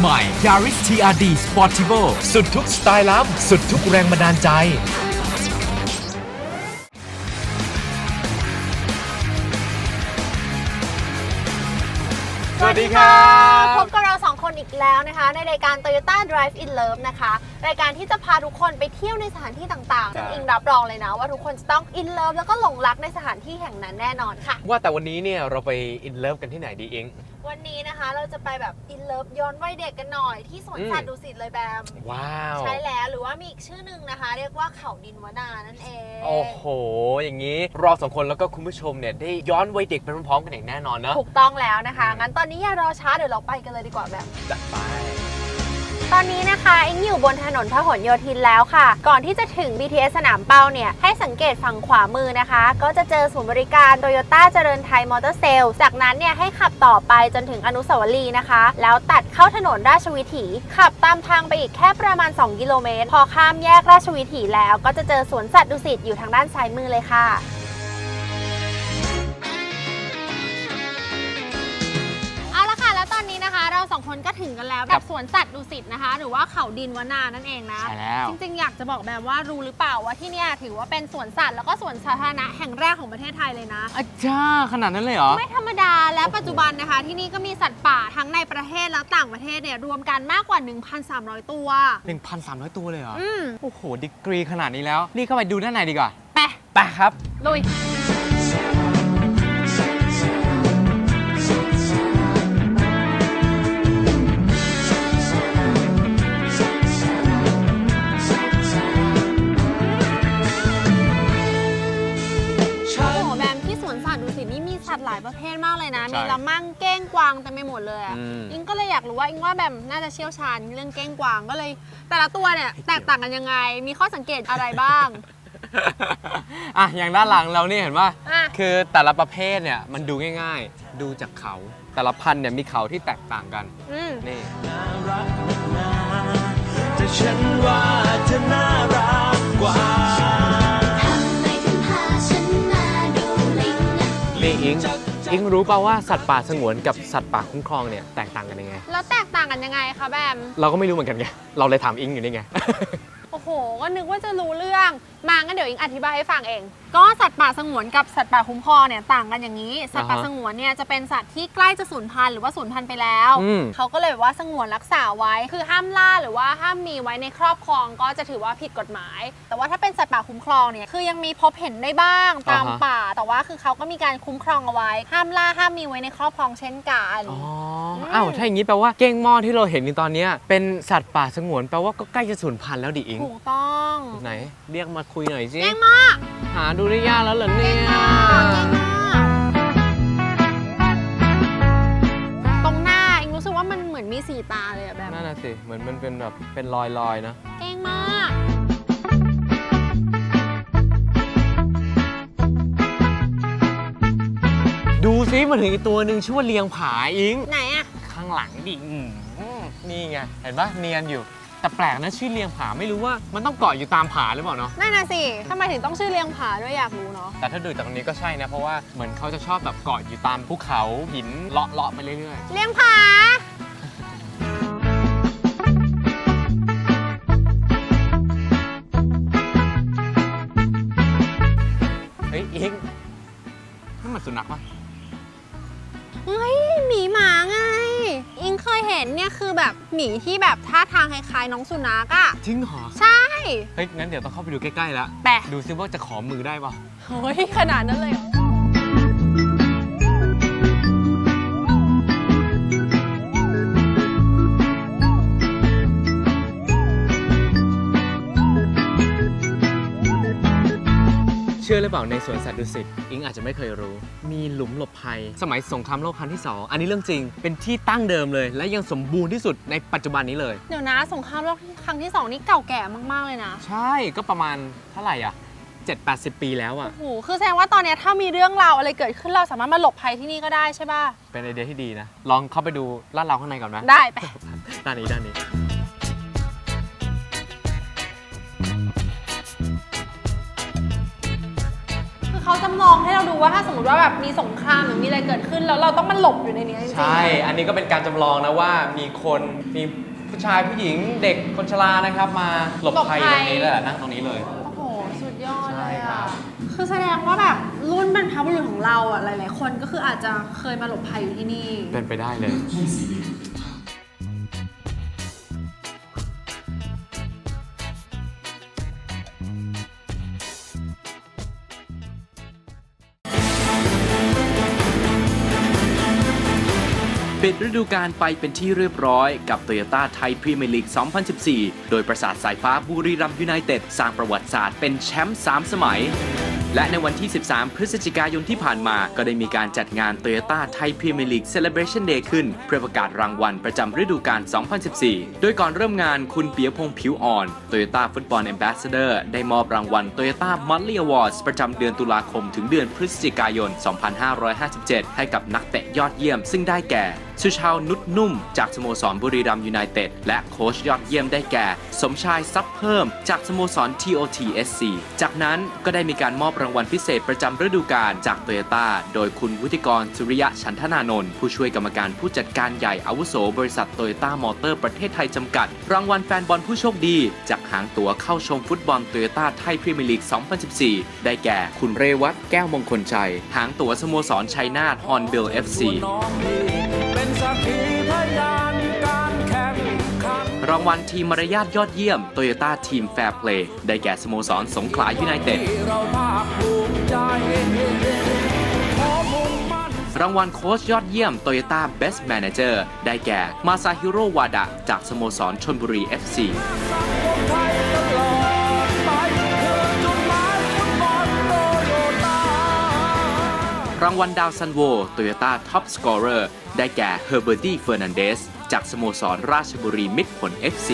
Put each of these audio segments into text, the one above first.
ใหม่ Yaris TRD Sportivo สุดทุกสไตล์ล้ำสุดทุกแรงบันดาลใจ สวัสดีครับ พบกับเราสองคนอีกแล้วนะคะ ในรายการ Toyota Drive in Love นะคะ รายการที่จะพาทุกคนไปเที่ยวในสถานที่ต่างๆซึ่งอิงรับรองเลยนะว่าทุกคนจะต้อง in love แล้วก็หลงรักในสถานที่แห่งนั้นแน่นอนค่ะ ว่าแต่วันนี้เนี่ยเราไปอินเลิฟกันที่ไหนดีเอง วันนี้นะคะเราจะไปแบบ in love ย้อนวัยเด็กกันหน่อยที่สวนสัตอืว์มดุสิตเลยแบม ว้าว ใช่แล้วหรือว่ามีอีกชื่อหนึ่งนะคะ เรียกว่าเขาดินวนานั่นเอง โอ้โห อย่างนี้เราสองคนแล้วก็คุณผู้ชมเนี่ยได้ย้อนวัยเด็กไปพร้อมๆกันอย่างแน่นอนเนอะถูกต้องแล้วนะคะ งั้นตอนนี้อย่ารอช้าเดี๋ยวเราไปกันเลยดีกว่าแบบจัดไปต อนนี้นะคะอิงอยู่บนถนนพหลโยธินแล้วค่ะ ก่อนที่จะถึง BTS สนามเป้าเนี่ย ให้สังเกตฝั่งขวามือนะคะ ก็จะเจอศูนย์บริการโตโยต้าเจริญไทยมอเตอร์เซลจากนั้นเนี่ยให้ขับต่อไปจนถึงอนุสาวรีย์นะคะ แล้วตัดเข้าถนนราชวิถี ขับตามทางไปอีกแค่ประมาณ 2 กิโลเมตร พอข้ามแยกราชวิถีแล้วก็จะเจอสวนสัตว์ดุสิตอยู่ทางด้านซ้ายมือเลยค่ะ เราสองคนก็ถึงกันแล้วกับสวนสัตว์ดุสิตนะคะ หรือว่าเขาดินวนานั่นเองนะ ใช่แล้ว จริงๆ อยากจะบอกแบบว่ารู้หรือเปล่าว่าที่เนี่ยถือว่าเป็นสวนสัตว์แล้วก็สวนสาธารณะแห่งแรกของประเทศไทยเลยนะอาจารย์ขนาดนั้นเลยเหรอ ไม่ธรรมดาและปัจจุบันนะคะ ที่นี่ก็มีสัตว์ป่าทั้งในประเทศและต่างประเทศเนี่ยรวมกันมากกว่า 1,300 ตัว 1,300 ตัวเลยเหรอ อืมโอ้โหดีกรีขนาดนี้แล้ว นี่เข้าไปดูด้านในดีกว่าไปไปครับลุย อยากรู้ว่าอิงว่าแบมน่าจะเชี่ยวชาญเรื่องเก้งกวางก็เลย แต่ละตัวเนี่ยแตกต่างกันยังไง มีข้อสังเกตอะไรบ้าง อะอย่างด้านหลังเราเนี่ยเห็นว่า อะ คือแต่ละประเภทเนี่ยมันดูง่ายๆ ดูจากเขาแต่ละพันธุ์เนี่ยมีเขาที่แตกต่างกันอืมนี่แต่ฉันว่าเธอน่ารักกว่า ทำไมถึงพาฉันมาดูลิงนะ นี่อิง อิงรู้ป่าว่าสัตว์ป่าสงวนกับสัตว์ป่าคุ้มครองเนี่ยแตกต่างกันยังไง แล้วแตกต่างกันยังไงคะแบม เราก็ไม่รู้เหมือนกันไง เราเลยถามอิงอยู่นี่ไง โอ้โห ก็นึกว่าจะรู้เรื่องมางั้นเดี๋ยวอิงอธิบายให้ฟังเอง ก็สัตว์ป่าสงวนกับสัตว์ป่าคุ้มครองเนี่ยต่างกันอย่างนี้ สัตว์ป่าอ่าฮะสงวนเนี่ยจะเป็นสัตว์ที่ใกล้จะสูญพันธุ์หรือว่าสูญพันธุ์ไปแล้ว อืม เขาก็เลยแบบว่าสงวนรักษาไว้ คือห้ามล่าหรือว่าห้ามมีไว้ในครอบครองก็จะถือว่าผิดกฎหมาย แต่ว่าถ้าเป็นสัตว์ป่าคุ้มครองเนี่ยคือยังมีพบเห็นได้บ้างตามอ่าฮะ ป่า แต่ว่าคือเขาก็มีการคุ้มครองเอาไว้ ห้ามล่าห้ามมีไว้ในครอบครองเช่นกัน อ๋ออ้าวถ้าอย่างนี้แปลว่าเก้งหม้อที่เราเห็นในตอนเนี้ยเป็นสัตว์ป่าสงวนแปลว่าก็ใกล้จะสูญพันธุ์แล้วดิอิงถูกต้อง ไหน เรียกมาคุยหน่อยสิ เก่งมากหาดูได้ยากแล้วเหรอเนี่ยตรงหน้าเองรู้สึกว่ามันเหมือนมีสีตาเลยอะแบบนั่นน่ะสิ เหมือนมันเป็นแบบเป็นรอยลอยๆนะ เก่งมากดูซิมาถึงอีกตัวหนึ่งชื่อว่าเลียงผาอิง ไหนอะข้างหลังดิอืมนี่ไง เห็นปะเนียนอยู่ แต่แปลกนะชื่อเลียงผาไม่รู้ว่ามันต้องเกาะอยู่ตามผาหรือเปล่าเนาะนั่นน่ะสิทำไมถึงต้องชื่อเลียงผาด้วยอยากรู้เนาะแต่ถ้าดูจากตรงนี้ก็ใช่นะ เพราะว่าเหมือนเขาจะชอบแบบเกาะอยู่ตามภูเขาหินเลาะเลาะๆไปเรื่อยเลียงผา ๆเฮ้ยอิงนี่มันสุนัขปะเฮ้ยหมีหมาไง อิงเคยเห็นเนี่ยคือแบบหมีที่แบบท่าทางคล้ายๆน้องสุนัขอะจริงเหรอใช่ เฮ้ยงั้นเดี๋ยวต้องเข้าไปดูใกล้ๆแล้วแปะ ดูซิว่าจะขอมือได้ปะเฮ้ยขนาดนั้นเลยเหรอ ชื่อหรือเปล่าในสวนสัตว์ดุสิตอิงอาจจะไม่เคยรู้ มีหลุมหลบภัย สมัยสงครามโลกครั้งที่ 2 อันนี้เรื่องจริง เป็นที่ตั้งเดิมเลย และยังสมบูรณ์ที่สุดในปัจจุบันนี้เลย เดี๋ยวนะสงครามโลกครั้งที่สองนี่เก่าแก่มาก ๆ เลยนะ ใช่ก็ประมาณเท่าไหร่อะ7-80 ปีแล้วอะโอ้โหคือแสดงว่าตอนเนี้ยถ้ามีเรื่องราวอะไรเกิดขึ้นเราสามารถมาหลบภัยที่นี่ก็ได้ใช่ป่ะเป็นไอเดียที่ดีนะ ลองเข้าไปดูลาดเราข้างในก่อนไหมได้ไปด้านนี้ด้านนี้ จำลองให้เราดูว่าถ้าสมมติว่าแบบมีสงครามหรือมีอะไรเกิดขึ้นแล้วเราต้องมาหลบอยู่ในนี้จริงๆใช่ อันนี้ก็เป็นการจำลองนะว่ามีคนมีผู้ชายผู้หญิงเด็กคนชรานะครับ มาหลบภัยตรงนี้แหละนั่งตรงนี้เลยโอ้โห สุดยอดใช่เลยครัอะ บ คือแสดงว่าแบบรุ่นบรรพบุรุษของเราอะหลาย ๆ คนก็คืออาจจะเคยมาหลบภัยอยู่ที่นี่ เป็นไปได้เลย ปิดฤดูกาลไปเป็นที่เรียบร้อยกับ Toyota ไทยพรีเมียร์ลีก 2014 โดยประสาทสายฟ้าบุรีรัมย์ยูไนเต็ดสร้างประวัติศาสตร์เป็นแชมป์ 3 สมัย และในวันที่ 13 พฤศจิกายนที่ผ่านมา ก็ได้มีการจัดงาน Toyota ไทยพรีเมียร์ลีก Celebration Day ขึ้น เพื่อประกาศรางวัลประจำฤดูกาล 2014 โดยก่อนเริ่มงานคุณเปียพงษ์ผิวอ่อน Toyota Football Ambassador ได้มอบรางวัล Toyota Monthly Awards ประจำเดือนตุลาคมถึงเดือนพฤศจิกายน 2557 ให้กับนักเตะยอดเยี่ยมซึ่งได้แก่ สุชาวนุชนุ่ม จากสโมสรบุรีรัมยูไนเต็ด และโค้ชยอดเยี่ยมได้แก่ สมชายซับเพิ่ม จากสโมสร TOTSC จากนั้นก็ได้มีการมอบรางวัลพิเศษประจำฤดูกาลจากโตโยต้าโดยคุณวุฒิกรสุริยะฉันทนานนท์ผู้ช่วยกรรมการผู้จัดการใหญ่อาวุโสบริษัทโตโยต้ามอเตอร์ประเทศไทยจำกัด รางวัลแฟนบอลผู้โชคดี จากหางตั๋วเข้าชมฟุตบอลโตโยต้าไทยพรีเมียร์ลีก 2014 ได้แก่คุณเรวัตแก้วมงคลชัย หางตั๋วสโมสรชัยนาทฮอนบิล FC น้องพี่ รแข่งขันรางวัลทีมมารยาทยอดเยี่ยม Toyota Team Fair Play ได้แก่สโมสรสงขลายูไนเต็ดที่เราภาคภูมิใจขอมุ่งมั่นรางวัลโค้ชยอดเยี่ยม Toyota Best Manager ได้แก่มาซาฮิโร่วาดะจากสโมสรชนบุรี FC างวัลดาวซันโว Toyota Top Scorer ได้แก่ Herberty Fernandez จากสโมสรราชบุรีมิตรผล FC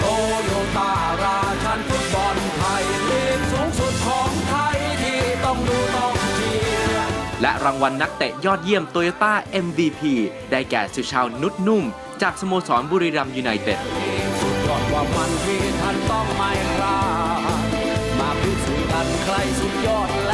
โตโยต้าราชันฟุตบอลไทยลีกสูงสุดของไทยที่ต้องดูต้องเชียร์และรางวัลนักเตะยอดเยี่ยม Toyota MVP ได้แก่สุชาวนุชนุ่ม จากสโมสรบุรีรัมย์ยูไนเต็ดสุดยอดว่ามันที่ท่านต้องไม่พลาดมาพิสูจน์กันใครสุดยอดและ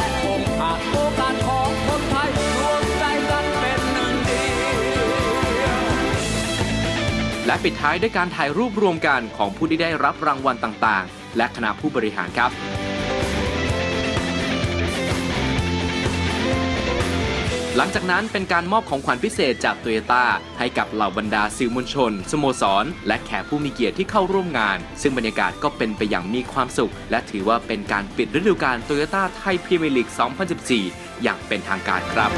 และปิดท้ายด้วยการถ่ายรูปรวมกันของผู้ที่ได้รับรางวัลต่างๆ และคณะผู้บริหารครับหลังจากนั้นเป็นการมอบของขวัญพิเศษจากโตโยต้าให้กับเหล่าบรรดาสื่อมวลชน สโมสร และแขกผู้มีเกียรติที่เข้าร่วมงาน ซึ่งบรรยากาศก็เป็นไปอย่างมีความสุข และถือว่าเป็นการปิดฤดูกาลโตโยต้าไทยพรีเมียร์ลีก 2014 อย่างเป็นทางการครับ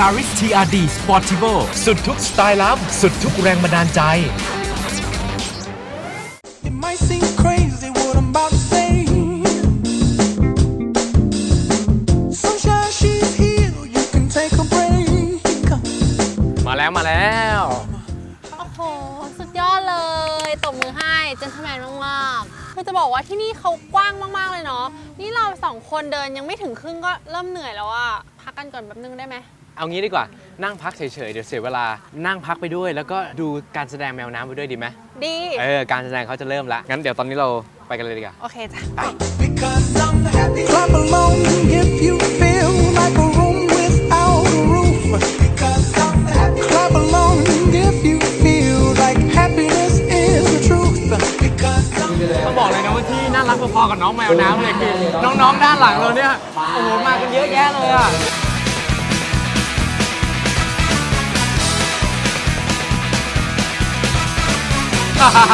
Yaris TRD Sportivo สุดทุกสไตล์ล้ำสุดทุกแรงบันดาลใจ It might seem crazy what I'm about to say. Sunshine, she's here. You can take a break. มาแล้วมาแล้ว โอ้โห สุดยอดเลย ตบมือให้เจนทแมนมากๆคือจะบอกว่าที่นี่เขากว้างมาก ๆ เลยเนาะ นี่เราสองคนเดินยังไม่ถึงครึ่งก็เริ่มเหนื่อยแล้วอะพักกันก่อนแป๊บนึงได้ไหม เอางี้ดีกว่านั่งพักเฉยๆ เดี๋ยวเสียเวลานั่งพักไปด้วย แล้วก็ดูการแสดงแมวน้ำไปด้วยดีไหมดี เออการแสดงเขาจะเริ่มแล้วงั้นเดี๋ยวตอนนี้เราไปกันเลยดีกว่า โอเคจ้ะ Because I'm happy. Clap along if you feel like a room without a roof. Because I'm happy. Clap along if you feel like happiness is the truth. Because I'm ต้องบอกเลยนะว่าที่น่ารักพอๆกับน้องแมวน้ำเลยคือน้องๆด้านหลังเราเนี่ยโอ้โหมากันเยอะแยะเลยอะ Because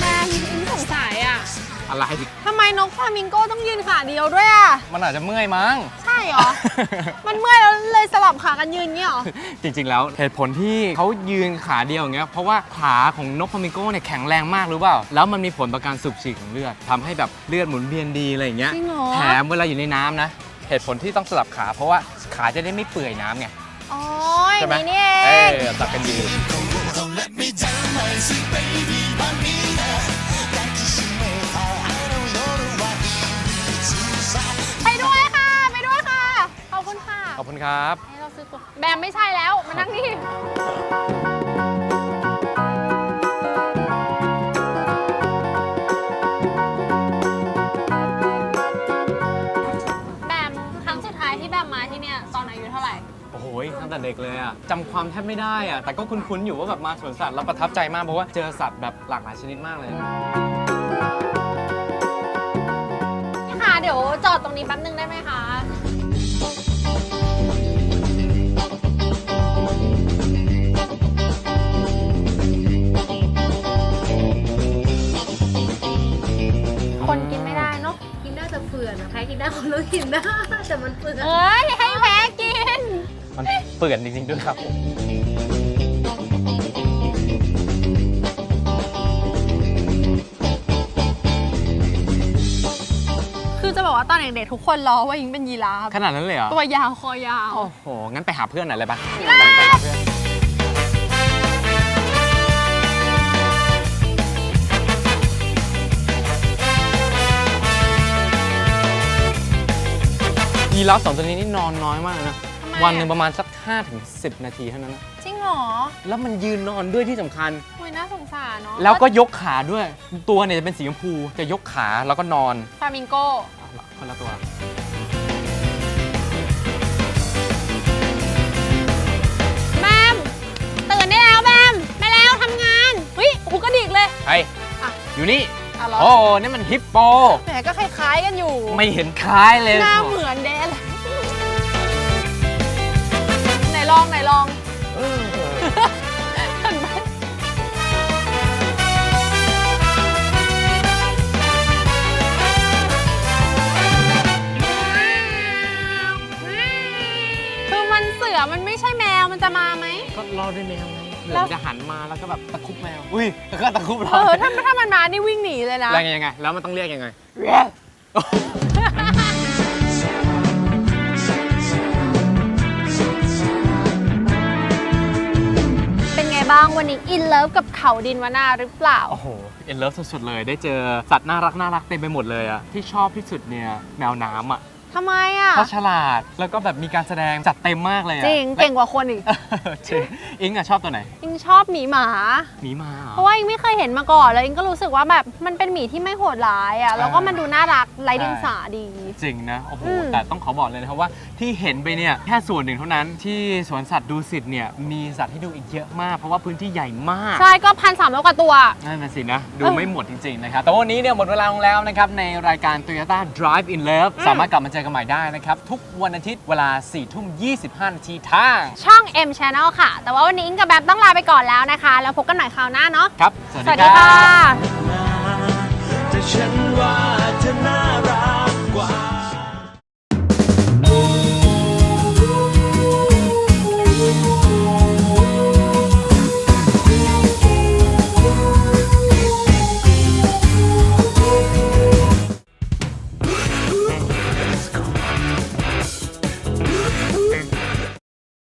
แม่อิงสงสัยอะอะไรทำไมนกฟลามิงโก้ต้องยืนขาเดียวด้วยอะ มันอาจจะเมื่อยมั้ง ใช่เหรอ มันเมื่อยแล้วเลยสลับขา กันยืนเงี้ยเหรอ จริง ๆ แล้วเหตุผลที่เขายืนขาเดียวอย่างเงี้ยเพราะว่าขาของนกฟลามิงโก้เนี่ยแข็งแรงมากรู้เปล่า แล้วมันมีผลต่อการสูบฉีดของเลือดทำให้แบบเลือดหมุนเวียนดีอะไรอย่างเงี้ยจริงเหรอ แถมเวลาอยู่ในน้ำนะ เหตุผลที่ต้องสลับขา เพราะว่าขาจะได้ไม่เปื่อยน้ำไงอ๋ออใช่ย่างไหมนี้นี่เอเองอตัดกันดีไปด้วยค่ะ ไปด้วยค่ะ ขอบคุณค่ะ ขอบคุณครับให้เรา ซื้อตัวแบมไม่ใช่แล้ว มานั่งนี่ แบมครั้งสุดท้ายที่แบมมาที่เนี่ยตอนอายุเท่าไหร่ โอ้โหตั้งแต่เด็กเลยอะจำความแทบไม่ได้อะแต่ก็คุ้นๆอยู่ว่าแบบมาสวนสัตว์แล้วประทับใจมากเพราะว่าเจอสัตว์แบบหลากหลายชนิดมากเลยพี่คะเดี๋ยวจอดตรงนี้แป๊บนึง นนะใครกินได้คนรู้กินได้แต่มันเฟื่อนเอ้ยให้แพ้กิน มันเปื่อนจริงๆด้วยครับ คือจะบอกว่าตอนเด็กๆทุกคนล้อว่ายิงเป็นยีราฟขนาดนั้นเลยเหรอตัวยาวคอยาว โอ้โห งั้นไปหาเพื่อนหน่อยเลยปะ ยีราฟสองตัวนี้นี่นอนน้อยมากนะ ทำไมอะ วันหนึ่งประมาณสัก5ถึง10 นาทีเท่านั้นนะ จริงเหรอแล้วมันยืนนอนด้วยที่สำคัญโอ้ยน่าสงสารเนาะแล้วก็ยกขาด้วย ตัวเนี่ยจะเป็นสีชมพูจะยกขาแล้วก็นอนฟลามิงโกคนละตัว แบมตื่นได้แล้วแบมไปแล้วทำงานเฮ้ยหูกระดิกเลย ไอ้ อะ อยู่นี่ อะเหรอ โอ้นี่มันฮิปโป แหมก็คล้ายๆกันอยู่ ไม่เห็นคล้ายเลยหน้าเหมือนเดนไหนลองไหนลองเห็นไหมคือมันเสือมันไม่ใช่แมวมันจะมาไหม ก็รอด้วยแมวไง เหมืแล้อวนจะหันมาแล้วก็แบบตะครุบแมว อุ้ยแล้วก็ตะครุบเอเราอถ้าถ้ามันมานี่วิ่งหนีเลยนะ แล้วยังไง แล้วมันต้องเรียกยังไง เป็นไงบ้างวันนี้อินเลิฟกับเขาดินวนาหรือเปล่า โอ้โหเอ็นเลิฟสุดๆเลย ได้เจอสัตว์น่ารักน่ารักเต็มไปหมดเลยอะที่ชอบที่สุดเนี่ยแมวน้ำอะ ทำไมอะ เขาฉลาดแล้วก็แบบมีการแสดงจัดเต็มมากเลยอะจริง เก่งกว่าคนอีก จริงอิงอะชอบตัวไหนอิงชอบหมีหมา หมีมาเหรอ เพราะว่าอิงไม่เคยเห็นมาก่อนแล้วอิงก็รู้สึกว่าแบบมันเป็นหมีที่ไม่โหดร้ายอะแล้วก็มันดูน่ารักไร้เดียงสาดี จริงนะโอ้โหอืม แต่ต้องขอบอกเลยนะครับว่าที่เห็นไปเนี่ยแค่ส่วนหนึ่งเท่านั้นที่สวนสัตว์ดูสิตเนี่ยมีสัตว์ให้ดูอีกเยอะมาก เพราะว่าพื้นที่ใหญ่มากใช่ก็พันสามร้อยกว่าตัว นั่นน่ะสินะ ดูไม่หมดจริง ๆ นะครับ แต่วันนี้เนี่ยหมดเวลาลงแล้วนะครับ ในรายการ Toyota Drive in Love สามารถกลับมาเจอกันใหม่ได้นะครับ ทุกวันอาทิตย์เวลา4ทุ่ม25นาทีทาง ช่อง M Channel ค่ะ แต่ว่าวันนี้อิงกับแบมต้องลาไปก่อนแล้วนะคะ แล้วพบกันใหม่คราวหน้าเนาะครับ สวัสดีค่ะ แต่ฉันว่าเธอน่า